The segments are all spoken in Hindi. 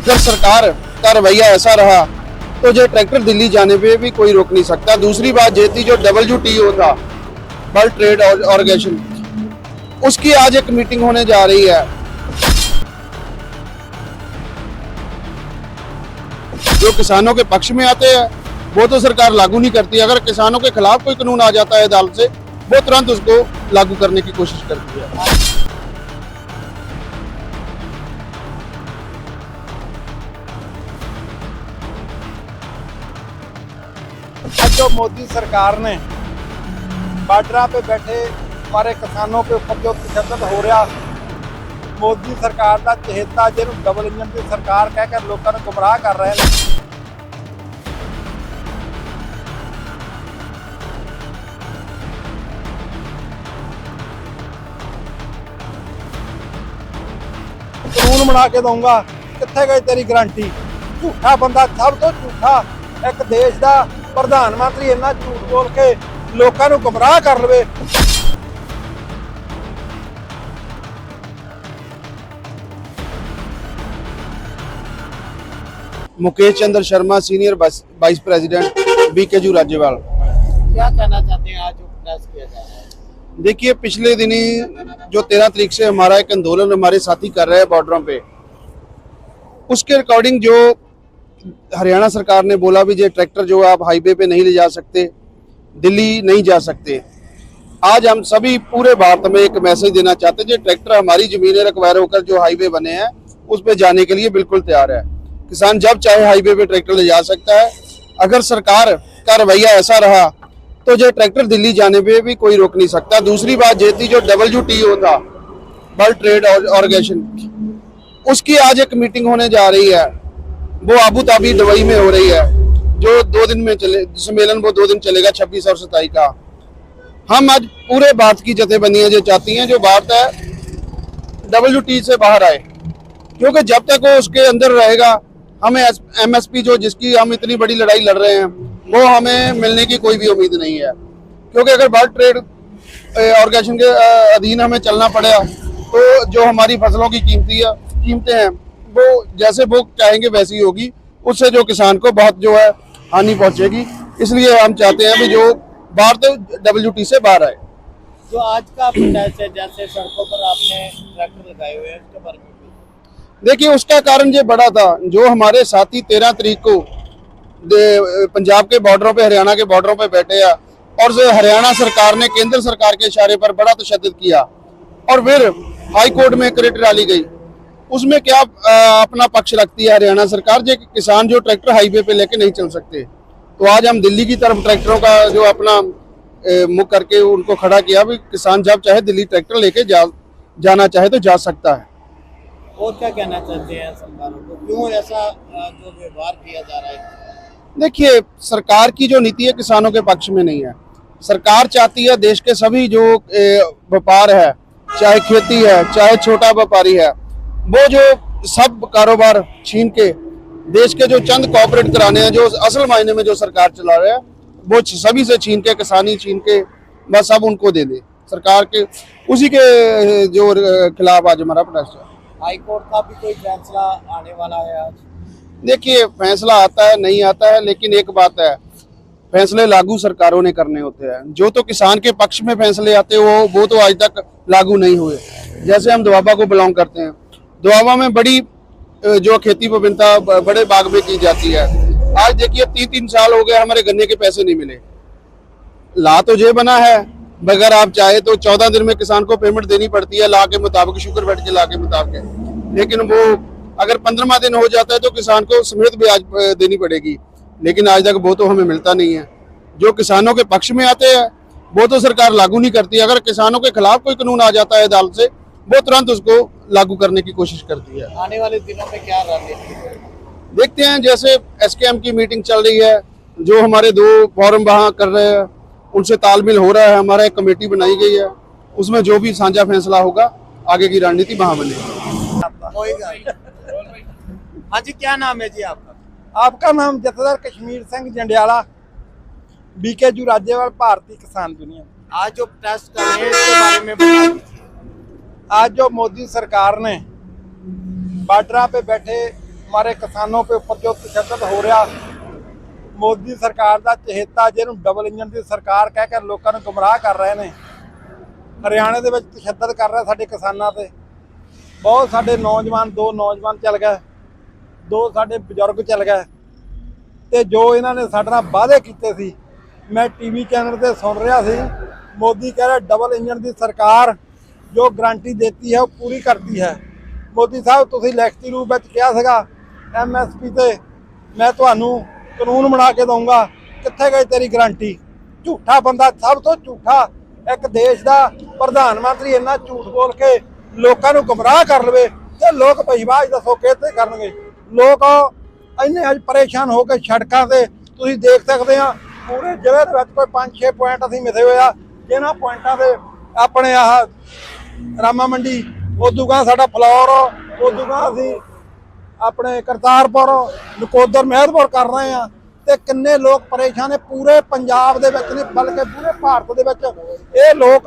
अगर सरकार का रवैया ऐसा रहा तो जो ट्रैक्टर दिल्ली जाने पे भी कोई रोक नहीं सकता। दूसरी बात ये थी, जो डब्ल्यू टी ओ था वर्ल्ड ट्रेड ऑर्गेनाइजेशन उसकी आज एक मीटिंग होने जा रही है। जो किसानों के पक्ष में आते हैं, वो तो सरकार लागू नहीं करती। अगर किसानों के खिलाफ कोई कानून आ जाता है अदालत से, वो तुरंत उसको लागू करने की कोशिश करती है। जो मोदी सरकार ने ਬਾਰਡਰਾਂ पे बैठे हमारे किसानों के ऊपर जो तशद्दद हो ਰਿਹਾ ਮੋਦੀ ਸਰਕਾਰ ਦਾ ਚਹੇਤਾ ਜਿਹਨੂੰ ਡਬਲ ਇੰਜਨ ਦੀ ਸਰਕਾਰ ਕਹਿ ਕੇ ਲੋਕਾਂ ਨੂੰ ਗੁੰਮਰਾਹ ਕਰ ਰਹੇ ਨੇ ਕਾਨੂੰਨ ਬਣਾ ਕੇ ਦਊਂਗਾ ਕਿੱਥੇ ਗਈ ਤੇਰੀ ਗਾਰੰਟੀ ਝੂਠਾ ਬੰਦਾ ਸਭ ਤੋਂ ਝੂਠਾ ਇੱਕ ਦੇਸ਼ ਦਾ ਪ੍ਰਧਾਨ ਮੰਤਰੀ ਇੰਨਾ ਝੂਠ ਬੋਲ ਕੇ ਲੋਕਾਂ ਨੂੰ ਗੁੰਮਰਾਹ ਕਰ ਲਵੇ Mukesh Chandra Sharma senior vice president बीकेजू राज्यपाल क्या कहना चाहते हैं आज जो प्रयास किया जा रहा है देखिए पिछले दिनी जो तेरह तारीख से हमारा एक आंदोलन हमारे साथी कर रहे हैं बॉर्डरों पे उसके अकॉर्डिंग जो हरियाणा सरकार ने बोला भी ये ट्रैक्टर जो है, आप हाईवे पे नहीं ले जा सकते, दिल्ली नहीं जा सकते। आज हम सभी पूरे भारत में एक मैसेज देना चाहते हैं, जो ट्रैक्टर हमारी जमीनें रिक्वायर होकर जो हाईवे बने हैं, उस पर जाने के लिए बिल्कुल तैयार है। किसान जब चाहे हाईवे पे ट्रैक्टर ले जा सकता है, अगर सरकार का रवैया ऐसा रहा तो जो ट्रैक्टर दिल्ली जाने पे भी कोई रोक नहीं सकता। दूसरी बात ये थी जो डब्ल्यू था, वर्ल्ड ट्रेड ऑर्गेनाइजेशन, उसकी आज एक मीटिंग होने जा रही है। वो आबू धाबी दुबई में हो रही है। जो दो दिन में चले, सम्मेलन वो दो दिन चलेगा, छब्बीस और सताई का। हम आज पूरे भारत की जथेबंदियाँ जो चाहती हैं, जो भारत है डब्ल्यू से बाहर आए। क्योंकि जब तक वो उसके अंदर रहेगा, हमें एमएसपी जो जिसकी हम इतनी बड़ी लड़ाई लड़ रहे हैं, वो हमें मिलने की कोई भी उम्मीद नहीं है। क्योंकि अगर वर्ल्ड ट्रेड ऑर्गेनाइजेशन के अधीन हमें चलना पड़ा तो जो हमारी फ़सलों की कीमती है, कीमतें हैं वो जैसे वो चाहेंगे वैसी ही होगी। उससे जो किसान को बहुत जो है हानि पहुंचेगी। इसलिए हम चाहते हैं कि जो भारत डब्ल्यू से बाहर आए। जो आज का प्रोटेस्ट है जैसे सड़कों पर आपने ट्रैक्टर लगाए हुए हैं उसके बारे में देखिए उसका कारण ये बड़ा था जो हमारे साथी तेरह तारीख को पंजाब के बॉर्डरों पे हरियाणा के बॉर्डरों पे बैठे हैं और हरियाणा सरकार ने केंद्र सरकार के इशारे पर बड़ा तशद किया और फिर हाई कोर्ट में क्रिट डाली गई। उसमें क्या अपना पक्ष रखती है हरियाणा सरकार? जो किसान जो ट्रैक्टर हाईवे पे लेके नहीं चल सकते तो आज हम दिल्ली की तरफ़ ट्रैक्टरों का जो अपना मुख करके उनको खड़ा किया भी किसान जब चाहे दिल्ली ट्रैक्टर लेके जा जाना चाहे तो जा सकता है। और क्या कहना चाहते हैं सरकारों को? क्यों ऐसा जो व्यवहार किया जा रहा है? देखिए सरकार की जो नीति है किसानों के पक्ष में नहीं है। सरकार चाहती है देश के सभी जो व्यापार है चाहे खेती है चाहे छोटा व्यापारी है वो जो सब कारोबार छीन के देश के जो चंद कॉपरेट कराने हैं जो असल मायने में जो सरकार चला रहा है वो सभी से छीन के किसानी छीन के बस सब उनको दे दे। सरकार के उसी के जो खिलाफ आज हमारा प्रोटेस्ट है। हाई कोर्ट का भी कोई फैसला आने वाला है आज? देखिए फैसला आता है नहीं आता है लेकिन एक बात है फैसले लागू सरकारों ने करने होते हैं। जो तो किसान के पक्ष में फैसले आते हैं वो वो तो आज तक लागू नहीं हुए। जैसे हम दुआबा को बिलोंग करते हैं दुआबा में बड़ी जो खेती विभिन्नता बड़े बाग में की जाती है। आज देखिए तीन तीन साल हो गए, हमारे गन्ने के पैसे नहीं मिले। ला तो ये बना है बगैर आप चाहे तो चौदह दिन में किसान को पेमेंट देनी पड़ती है, ला के मुताबिक, शुक्र बैठ के ला के मुताबिक। लेकिन वो, अगर पंद्रहवा दिन हो जाता है तो किसान को समेत ब्याज देनी पड़ेगी। लेकिन आज तक वो तो हमें मिलता नहीं है। जो किसानों के पक्ष में आते हैं, वो तो सरकार लागू नहीं करती। अगर किसानों के खिलाफ कोई कानून आ जाता है अदालत से वो तुरंत उसको लागू करने की कोशिश करती है। आने वाले दिनों में क्या रणनीति है? देखते हैं जैसे एसकेएम की मीटिंग चल रही है जो हमारे दो फॉरम वहाँ कर रहे हैं उनसे तालमेल हो रहा है हमारा एक कमेटी बनाई गई है उसमें जो भी साझा फैसला होगा आगे की रणनीति वहाँ बनेगी। हाँ जी क्या नाम है जी आपका? आपका नाम जथेदार कश्मीर सिंह जंडियाला बीकेजू राज्यपाल भारतीय किसान यूनियन। आज जो प्रोटेस्ट कर रहे हैं इसके बारे में आज जो मोदी सरकार ने ਬਾਰਡਰਾਂ पे बैठे हमारे किसानों पे ऊपर जो तशद्दद ਹੋ ਰਿਹਾ ਮੋਦੀ ਸਰਕਾਰ ਦਾ ਚਹੇਤਾ ਜਿਹਨੂੰ ਡਬਲ ਇੰਜਨ ਦੀ ਸਰਕਾਰ ਕਹਿ ਕੇ ਲੋਕਾਂ ਨੂੰ ਗੁੰਮਰਾਹ ਕਰ ਰਹੇ ਨੇ ਹਰਿਆਣੇ ਦੇ ਵਿੱਚ ਤਸ਼ੱਦਦ ਕਰ ਰਿਹਾ ਸਾਡੇ ਕਿਸਾਨਾਂ ਤੇ ਬਹੁਤ ਸਾਡੇ ਨੌਜਵਾਨ ਦੋ ਨੌਜਵਾਨ ਚੱਲ ਗਏ ਦੋ ਸਾਡੇ ਬਜ਼ੁਰਗ ਚੱਲ ਗਏ ਤੇ ਜੋ ਇਹਨਾਂ ਨੇ ਸਾਡੇ ਨਾਲ ਵਾਅਦੇ ਕੀਤੇ ਸੀ ਮੈਂ ਟੀਵੀ ਚੈਨਲ ਤੇ ਸੁਣ ਰਿਹਾ ਸੀ ਮੋਦੀ ਕਹਿ ਰਿਹਾ ਡਬਲ ਇੰਜਨ ਦੀ ਸਰਕਾਰ ਜੋ ਗਾਰੰਟੀ ਦਿੱਤੀ ਹੈ, ਉਹ ਪੂਰੀ ਕਰਦੀ ਹੈ। ਮੋਦੀ ਸਾਹਿਬ, ਤੁਸੀਂ ਲਿਖਤੀ ਰੂਪ ਵਿੱਚ ਕਿਹਾ ਸੀਗਾ ਐਮਐਸਪੀ ਤੇ ਮੈਂ ਤੁਹਾਨੂੰ ਕਾਨੂੰਨ ਬਣਾ ਕੇ ਦਊਂਗਾ। ਕਿੱਥੇ ਗਈ ਤੇਰੀ ਗਾਰੰਟੀ? ਝੂਠਾ ਬੰਦਾ, ਸਭ ਤੋਂ ਝੂਠਾ ਇੱਕ ਦੇਸ਼ ਦਾ ਪ੍ਰਧਾਨ ਮੰਤਰੀ ਇੰਨਾ ਝੂਠ ਬੋਲ ਕੇ ਲੋਕਾਂ ਨੂੰ ਗੁੰਮਰਾਹ ਕਰ ਲਵੇ ਤੇ ਲੋਕ ਵਿਸ਼ਵਾਸ ਦੱਸੋ ਕਿੱਥੇ ਕਰਨਗੇ। ਲੋਕ ਇੰਨੇ ਅੱਜ ਪਰੇਸ਼ਾਨ ਹੋ ਕੇ ਸੜਕਾਂ ਤੇ ਤੁਸੀਂ ਦੇਖ ਸਕਦੇ ਆ, ਪੂਰੇ ਜ਼ਿਲ੍ਹੇ ਦੇ ਵਿੱਚ ਕੋਈ 5-6 ਪੁਆਇੰਟ ਅਸੀਂ ਮਿਥੇ ਹੋਏ ਆ ਜਿਹਨਾਂ ਪੁਆਇੰਟਾਂ ਤੇ ਆਪਣੇ ਆਹ ਰਾਮਾ ਮੰਡੀ, ਉਦੋਂ ਸਾਡਾ ਫਲੌਰ, ਉਦੋਂ ਅਸੀਂ ਆਪਣੇ ਕਰਤਾਰਪੁਰ, ਨਕੋਦਰ, ਮਹਿਦਪੁਰ ਕਰ ਰਹੇ ਆ ਤੇ ਕਿੰਨੇ ਲੋਕ ਪਰੇਸ਼ਾਨ ਨੇ, ਪੂਰੇ ਪੰਜਾਬ ਦੇ ਵਿੱਚ ਨਹੀਂ, ਬਲਕਿ ਪੂਰੇ ਭਾਰਤ ਦੇ ਵਿੱਚ। ਇਹ ਲੋਕ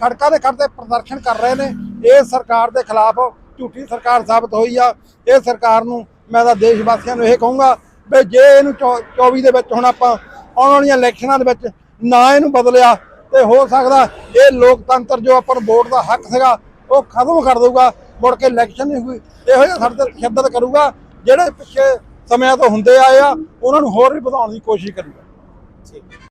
ਸੜਕਾਂ ਦੇ ਖੜ੍ਹਦੇ ਪ੍ਰਦਰਸ਼ਨ ਕਰ ਰਹੇ ਨੇ। ਇਹ ਸਰਕਾਰ ਦੇ ਖਿਲਾਫ ਝੂਠੀ ਸਰਕਾਰ ਸਾਬਤ ਹੋਈ ਆ। ਇਹ ਸਰਕਾਰ ਨੂੰ ਮੈਂ ਤਾਂ ਦੇਸ਼ ਵਾਸੀਆਂ ਨੂੰ ਇਹ ਕਹੂੰਗਾ ਵੀ ਜੇ ਇਹਨੂੰ ਚੌ- 24 ਦੇ ਵਿੱਚ ਹੁਣ ਆਪਾਂ ਆਉਣ ਵਾਲੀਆਂ ਇਲੈਕਸ਼ਨਾਂ ਦੇ ਵਿੱਚ ਨਾ ਇਹਨੂੰ ਬਦਲਿਆ ਤੇ ਹੋ ਸਕਦਾ ਇਹ ਲੋਕਤੰਤਰ ਜੋ ਆਪਾਂ ਵੋਟ ਦਾ ਹੱਕ ਸੀਗਾ, ਉਹ ਖਤਮ ਕਰ ਦੇਊਗਾ, ਮੁੜ ਕੇ ਇਲੈਕਸ਼ਨ ਨਹੀਂ ਹੋਈ। ਇਹੋ ਜਿਹਾ ਸਾਡੇ ਤੇ ਤਸ਼ੱਦਦ ਕਰੂਗਾ, ਜਿਹੜੇ ਪਿੱਛੇ ਸਮਿਆਂ ਤੋਂ ਹੁੰਦੇ ਆਏ ਆ, ਉਹਨਾਂ ਨੂੰ ਹੋਰ ਵੀ ਵਧਾਉਣ ਦੀ ਕੋਸ਼ਿਸ਼ ਕਰੂਗਾ। ठीक